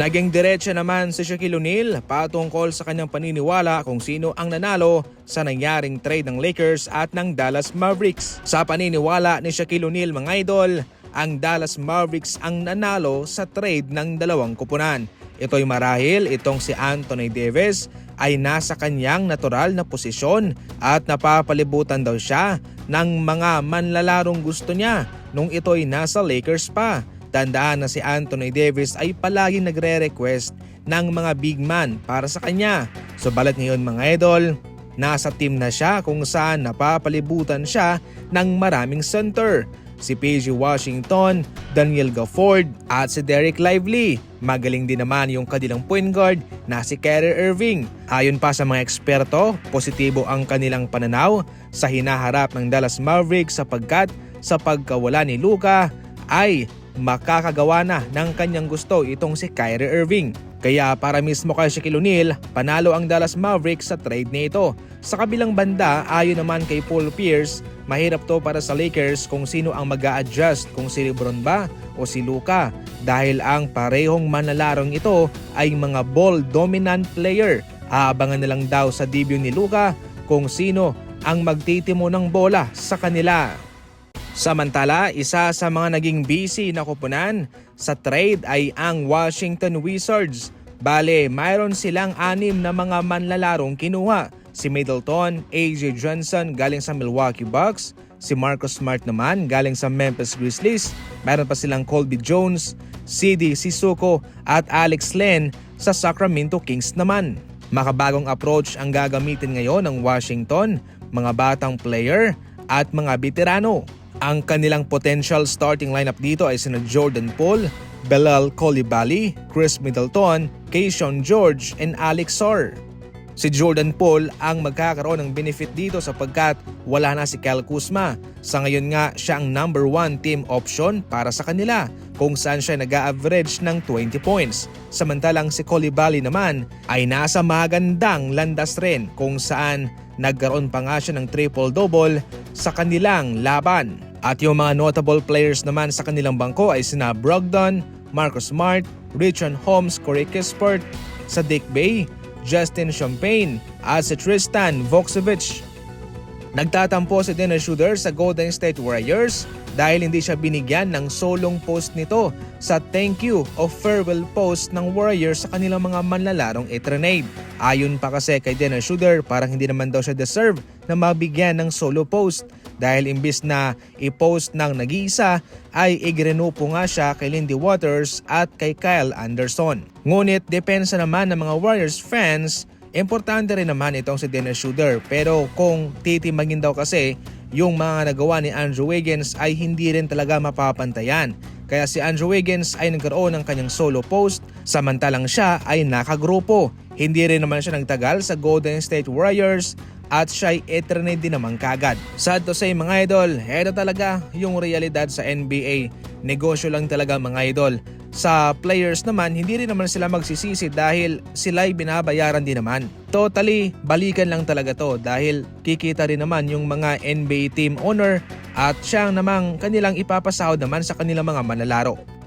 Naging diretsa naman si Shaquille O'Neal patungkol sa kanyang paniniwala kung sino ang nanalo sa nangyaring trade ng Lakers at ng Dallas Mavericks. Sa paniniwala ni Shaquille O'Neal mga idol, ang Dallas Mavericks ang nanalo sa trade ng dalawang kupunan. Ito'y marahil itong si Anthony Davis ay nasa kanyang natural na posisyon at napapalibutan daw siya ng mga manlalarong gusto niya nung ito'y nasa Lakers pa. Tandaan na si Anthony Davis ay palaging nagre-request ng mga big man para sa kanya. So balat ngayon mga idol, nasa team na siya kung saan napapalibutan siya ng maraming center. Si PG Washington, Daniel Gafford at si Derek Lively. Magaling din naman yung kanilang point guard na si Kyrie Irving. Ayon pa sa mga eksperto, positibo ang kanilang pananaw sa hinaharap ng Dallas Mavericks sapagkat sa pagkawala ni Luka ay makakagawa na ng kanyang gusto itong si Kyrie Irving. Kaya para mismo kay Shaquille O'Neal, panalo ang Dallas Mavericks sa trade na ito. Sa kabilang banda, ayon naman kay Paul Pierce, mahirap to para sa Lakers kung sino ang mag adjust kung si Lebron ba o si Luka dahil ang parehong manalarong ito ay mga ball dominant player. Aabangan na lang daw sa debut ni Luka kung sino ang magtitimo ng bola sa kanila. Samantala, isa sa mga naging busy na kupunan sa trade ay ang Washington Wizards. Bale, mayroon silang anim na mga manlalarong kinuha. Si Middleton, AJ Johnson galing sa Milwaukee Bucks, si Marcus Smart naman galing sa Memphis Grizzlies, mayroon pa silang Colby Jones, CD Sissoko at Alex Len sa Sacramento Kings naman. Makabagong approach ang gagamitin ngayon ng Washington, mga batang player at mga veterano. Ang kanilang potential starting lineup dito ay sina Jordan Poole, Belal Coulibaly, Chris Middleton, Keyshawn George, and Alex Sor. Si Jordan Poole ang magkakaroon ng benefit dito sapagkat wala na si Kyle Kuzma. Sa ngayon nga siya ang number one team option para sa kanila kung saan siya nag average ng 20 points. Samantalang si Coulibaly naman ay nasa magandang landas rin kung saan nagkaroon pa nga siya ng triple-double sa kanilang laban. At yung mga notable players naman sa kanilang bangko ay sina Brogdon, Marcus Smart, Richard Holmes, Corey Kispert, Sadiq Bey, Justin Champagne at si Tristan Vukcevic. Nagtatampo si Dennis Schroeder sa Golden State Warriors dahil hindi siya binigyan ng solong post nito sa thank you o farewell post ng Warriors sa kanilang mga manlalarong itrenade. Ayon pa kasi kay Dennis Schroeder parang hindi naman daw siya deserve na mabigyan ng solo post dahil imbis na i-post ng nag-iisa ay igrenupo nga siya kay Lindy Waters at kay Kyle Anderson. Ngunit depensa naman ng mga Warriors fans Importante rin naman itong si Dennis Schroeder pero kung titimagin daw kasi yung mga nagawa ni Andrew Wiggins ay hindi rin talaga mapapantayan. Kaya si Andrew Wiggins ay nagkaroon ng kanyang solo post samantalang siya ay nakagrupo. Hindi rin naman siya nagtagal sa Golden State Warriors at siya ay eternate din naman kagad. Sad to say mga idol, eto talaga yung realidad sa NBA. Negosyo lang talaga mga idol. Sa players naman, hindi rin naman sila magsisisi dahil sila'y binabayaran din naman. Totally, balikan lang talaga to dahil kikita rin naman yung mga NBA team owner at siyang namang kanilang ipapasahod naman sa kanilang mga manlalaro.